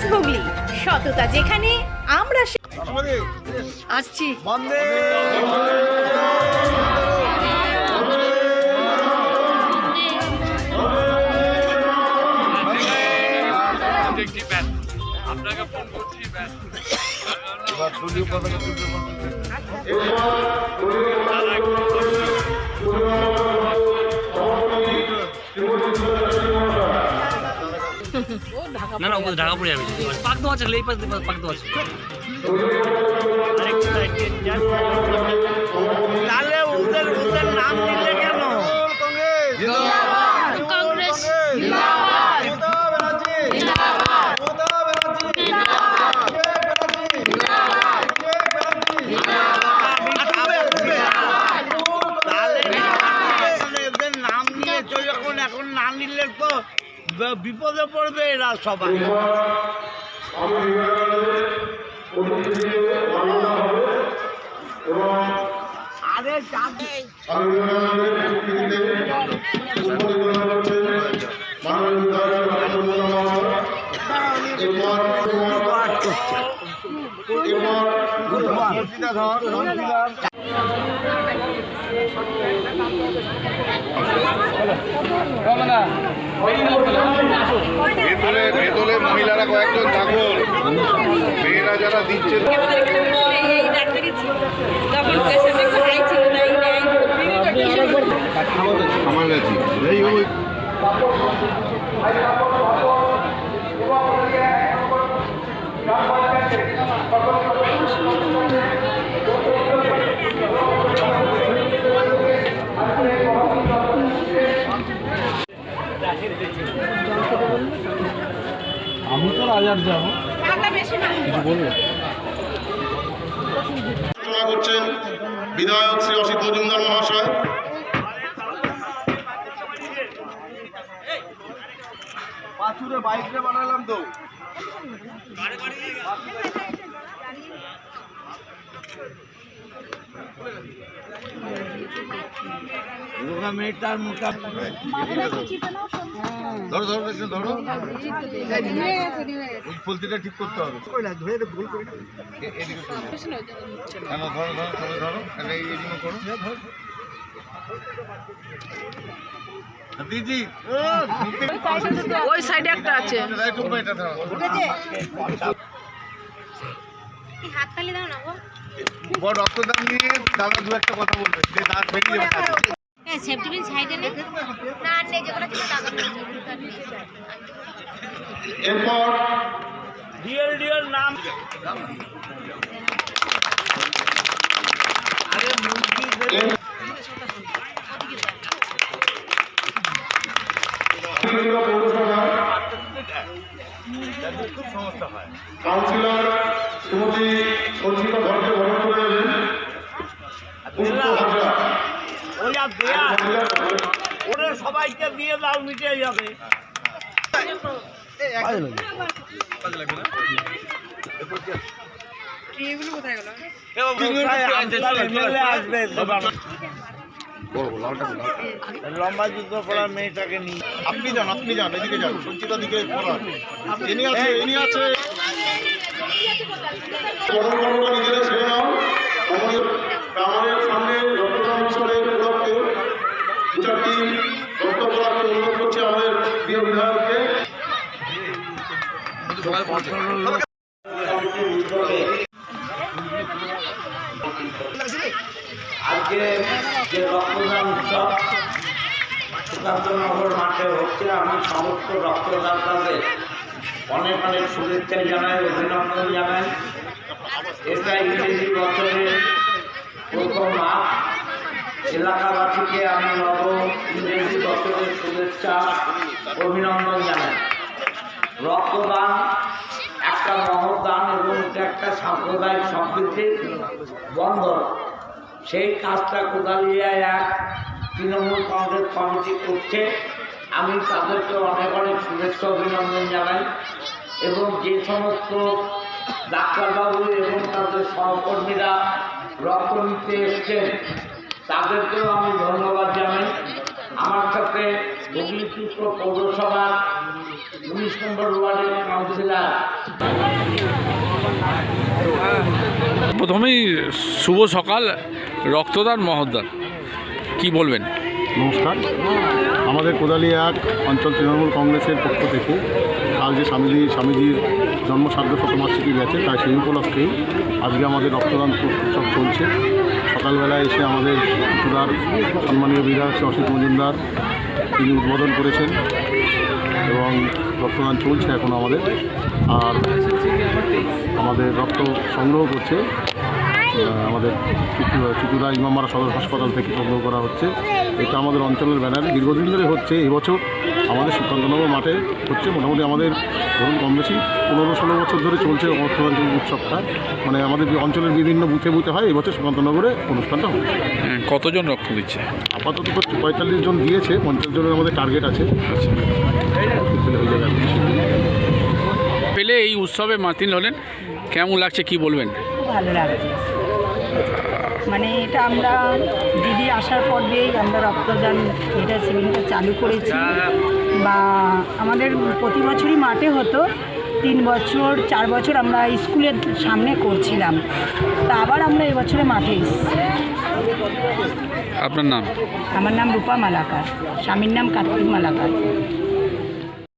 News Hooghly সততা যেখানে আমরা সে- আসছি। আপনাকে ফোন করছি ব্যাস। এবার দলীয় পতাকা তুলতে না না ওখানে ঢাকা পড়ে যাবে। পাক তো আছে লেই পাশ পাক তো আছে তাহলে ওদের ওদের নাম নিলে কেন কংগ্রেস কংগ্রেস মমতা ব্যানার্জি মমতা ব্যানার্জি তাহলে এখন এদের নাম নিয়েছো যখন এখন না নিলে তো ব- বিপদে পড়বে এরা সবাই। আরে যাবে ভেতরে ভেতরে মহিলারা কয়েকজন থাকুন। মেয়েরা যারা দিচ্ছে আমার কাছে আলোচনা করছেন বিধায়ক শ্রী অসিত মজুমদার মহাশয়। পাঁচুরে বাইকটা বানালাম তো। দুর্গা মেয়েটার মোটা ধরো ধরো একটু ধরো। ওই ফুলতিটা ঠিক করতে হবে। এদিকে যাও। হ্যাঁ, না, ধরো ধরো ধরো ধরো। এই এইদিকে করো। দিদি ওই সাইডে একটা আছে। ধরো। হাততালি দাও না গো। বড় রক্তদান নিয়ে দাদা দু একটা কথা বলবে। যে দাঁত বেরিয়ে যাবে। সেফটি পিন সাইডে নেই। না আর নেই যেগুলো ছিল টাকা এরপর ডিএল ডিএল নাম। আরে মুরগি এর- পৌরসভা খুব সমস্যা হয় কাউন্সিলর শ্রীমতী সঞ্চিতা ধরকে করে নেবেন পুষ্প হাজরা দেয়া ওরে সবাইকে দিয়ে দাও মিটে যাবে। লম্বা যুদ্ধ পড়া মেয়েটাকে নিয়ে। আপনি যান আপনি যান এদিকে যান সঞ্চিতা দিকে আছে আজকে যে রক্তদান উৎসব সুকান্তনগর মাঠে হচ্ছে আমি সমস্ত রক্তদাতাদের অনেক অনেক শুভেচ্ছা জানাই অভিনন্দন জানাই এটা ইংরেজি বছরের প্রথম মাস এলাকাবাসীকে আমি নব ইংরেজি বছরের শুভেচ্ছা অভিনন্দন জানাই রক্তদান একটা মহৎ দান এবং এটা একটা সাম্প্রদায়িক সম্প্রীতির বন্ধন সেই কাজটা কোদালিয়ায় এক তৃণমূল কংগ্রেস কমিটি করছে। আমি তাদেরকে অনেক অনেক শুভেচ্ছা অভিনন্দন জানাই এবং যে সমস্ত ডাক্তারবাবু এবং তাদের সহকর্মীরা রক্ত নিতে এসছেন, তাদেরকেও আমি ধন্যবাদ জানাই। আমার সাথে অগ্নিচিত্র পৌরসভার উনিশ নম্বর ওয়ার্ডের কাউন্সিলর। প্রথমেই শুভ সকাল রক্তদান মহদান কি বলবেন? নমস্কার। আমাদের কোদালি এক অঞ্চল তৃণমূল কংগ্রেসের পক্ষ থেকে কাল যে স্বামীজি স্বামীজির জন্ম সার্ধ শতমার্ষিকী গেছে তাই সেই উপলক্ষেই আজকে আমাদের রক্তদান উৎসব চলছে। সকালবেলায় এসে আমাদের ত্রিপুরার সম্মানীয় বিধায়ক শ্রী অসিত মজুমদার, তিনি উদ্বোধন করেছেন এবং রক্তদান চলছে এখন আমাদের। আর আমাদের রক্ত সংগ্রহ করছে। আমাদের চিত্তুদা ইমামারা সদর হাসপাতাল থেকে সংগ্রহ করা হচ্ছে। এটা আমাদের অঞ্চলের ব্যানারে। দীর্ঘদিন ধরে হচ্ছে এবছর আমাদের সুকান্তনগর মাঠে হচ্ছে মোটামুটি আমাদের ধরুন কম বেশি পনেরো ষোলো বছর ধরে চলছে রক্তদান উৎসবটা। মানে আমাদের অঞ্চলের বিভিন্ন বুথে বুথে হয় এবছর সুকান্তনগরে অনুষ্ঠানটা হচ্ছে। হ্যাঁ, কতজন রক্ত দিচ্ছে? আপাতত পঁয়তাল্লিশ জন দিয়েছে পঞ্চাশ জনের আমাদের টার্গেট আছে। পেলে এই উৎসবে মাতিল হলেন কেমন লাগছে কি বলবেন? ভালো লাগছে। মানে এটা আমরা দিদি আসার পর দিয়েই আমরা রক্তদান এটা শিবিরটা চালু করেছি। বা আমাদের প্রতি বছরই মাঠে হতো তিন বছর চার বছর আমরা স্কুলের সামনে করছিলাম। তা আবার আমরা এবছরে মাঠে এসেছি। আপনার নাম? আমার নাম রূপা মালাকার স্বামীর নাম কার্তিক মালাকার।